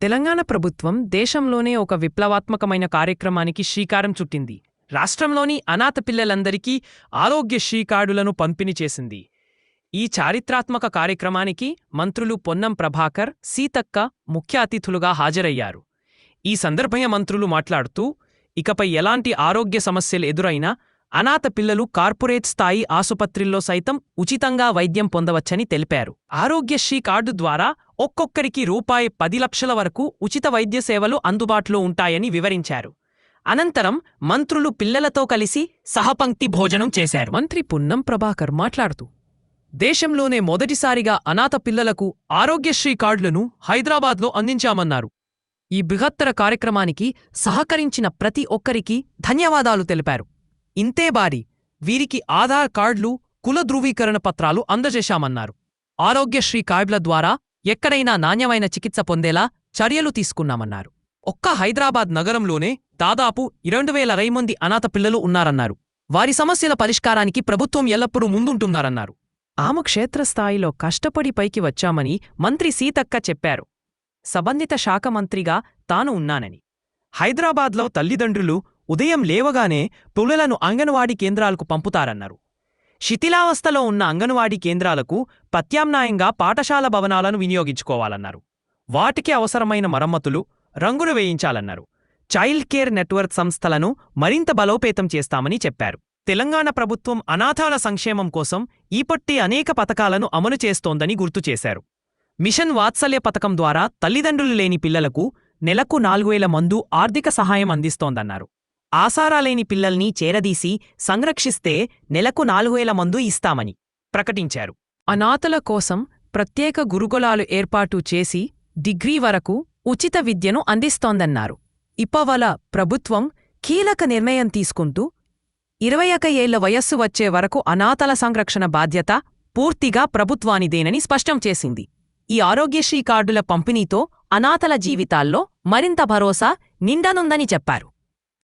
తెలంగాణ ప్రభుత్వం దేశంలోనే ఒక విప్లవాత్మకమైన కార్యక్రమానికి శ్రీకారం చుట్టింది. రాష్ట్రంలోని అనాథ పిల్లలందరికీ ఆరోగ్య శ్రీకార్డులను పంపిణీ చేసింది. ఈ చారిత్రాత్మక కార్యక్రమానికి మంత్రులు పొన్నం ప్రభాకర్ సీతక్క ముఖ్య అతిథులుగా హాజరయ్యారు. ఈ సందర్భంగా మంత్రులు మాట్లాడుతూ ఇకపై ఎలాంటి ఆరోగ్య సమస్యలు ఎదురైనా అనాథ పిల్లలు కార్పొరేట్ స్థాయి ఆసుపత్రిల్లో సైతం ఉచితంగా వైద్యం పొందవచ్చని తెలిపారు. ఆరోగ్యశ్రీ కార్డు ద్వారా ఒక్కొక్కరికి రూపాయి పది లక్షల వరకు ఉచిత వైద్య సేవలు అందుబాటులో ఉంటాయని వివరించారు. అనంతరం మంత్రులు పిల్లలతో కలిసి సహపంక్తి భోజనం చేశారు. మంత్రి పున్నం ప్రభాకర్ మాట్లాడుతూ దేశంలోనే మొదటిసారిగా అనాథ పిల్లలకు ఆరోగ్యశ్రీ కార్డులను హైదరాబాద్లో అందించామన్నారు. ఈ బృహత్తర కార్యక్రమానికి సహకరించిన ప్రతి ఒక్కరికి ధన్యవాదాలు తెలిపారు. ఇంతే బారి వీరికి ఆధార్ కార్డులు కుల ధృవీకరణ పత్రాలు అందజేశామన్నారు. ఆరోగ్యశ్రీ కార్డుల ద్వారా ఎక్కడైనా నాణ్యమైన చికిత్స పొందేలా చర్యలు తీసుకున్నామన్నారు. ఒక్క హైదరాబాద్ నగరంలోనే దాదాపు ఇరవై వేల రై మంది అనాథ పిల్లలు ఉన్నారన్నారు. వారి సమస్యల పరిష్కారానికి ప్రభుత్వం ఎల్లప్పుడూ ముందుంటున్నారన్నారు ఆమె క్షేత్రస్థాయిలో కష్టపడి పైకి వచ్చామని మంత్రి సీతక్క చెప్పారు. సంబంధిత శాఖ మంత్రిగా తాను ఉన్నానని. హైదరాబాద్లో తల్లిదండ్రులు ఉదయం లేవగానే పుల్లలను అంగన్వాడీ కేంద్రాలకు పంపుతారన్నారు. శిథిలావస్థలో ఉన్న అంగన్వాడీ కేంద్రాలకు ప్రత్యామ్నాయంగా పాఠశాల భవనాలను వినియోగించుకోవాలన్నారు. వాటికి అవసరమైన మరమ్మతులు రంగులు వేయించాలన్నారు. చైల్డ్ కేర్ నెట్వర్క్ సంస్థలను మరింత బలోపేతం చేస్తామని చెప్పారు. తెలంగాణ ప్రభుత్వం అనాథాల సంక్షేమం కోసం ఈపట్టి అనేక పథకాలను అమలు చేస్తోందని గుర్తు చేశారు. మిషన్ వాత్సల్య పథకం ద్వారా తల్లిదండ్రులు లేని పిల్లలకు నెలకు నాలుగు వేల మందు ఆర్థిక సహాయం అందిస్తోందన్నారు. ఆసారాలేని పిల్లల్ని చేరదీసి సంరక్షిస్తే నెలకు నాలుగు వేల మందు ఇస్తామని ప్రకటించారు. అనాథల కోసం ప్రత్యేక గురుకులాలు ఏర్పాటు చేసి డిగ్రీ వరకు ఉచిత విద్యను అందిస్తోందన్నారు. ఇప్పవల ప్రభుత్వం కీలక నిర్ణయం తీసుకుంటూ ఇరవై ఒక ఏళ్ళ వయస్సు వచ్చే వరకు అనాథల సంరక్షణ బాధ్యత పూర్తిగా ప్రభుత్వానిదేనని స్పష్టం చేసింది. ఈ ఆరోగ్యశ్రీ కార్డుల పంపిణీతో అనాథల జీవితాల్లో మరింత భరోసా నిండనుందని చెప్పారు.